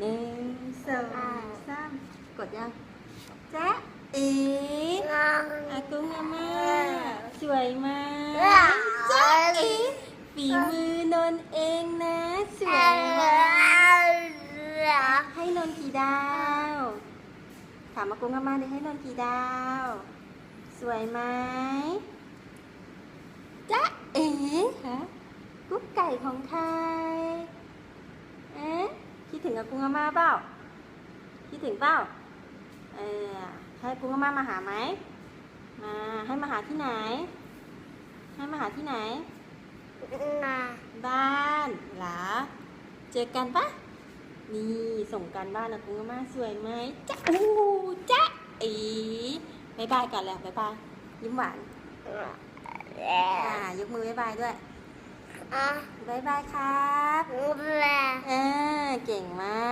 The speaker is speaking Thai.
หนึ่งสองสามกดยังจ๊ะเอ๋งองอากุ้งอาม่าสวยมากว้าวจ๊ะเอ๋ฝีมือนนท์เองนะ สวยมากให้นนท์กี่ดาว ถามอากงอาม่าเลยให้นนท์กี่ดาว สวยไหมจ๊ะเอ๋ฮะกุ๊กไก่ของใครเอ๊ะคิด ถึงอากงอาม่าเปล่าคิดถึงเปล่าเออให้อากงอาม่ามาหาไหมมาให้มาหาที่ไหน ให้มาหาที่ไหนบ้านเหรอเจอกันปะนี่ส่งกันบ้านนะกุ้งอาม่าสวยไหมจ๊ะอู้จ๊ะอีบายบายกันแล้วบายบายยิ้มหวานอ่ายกมือบายบายด้วยบายบายครับเออเก่งมาก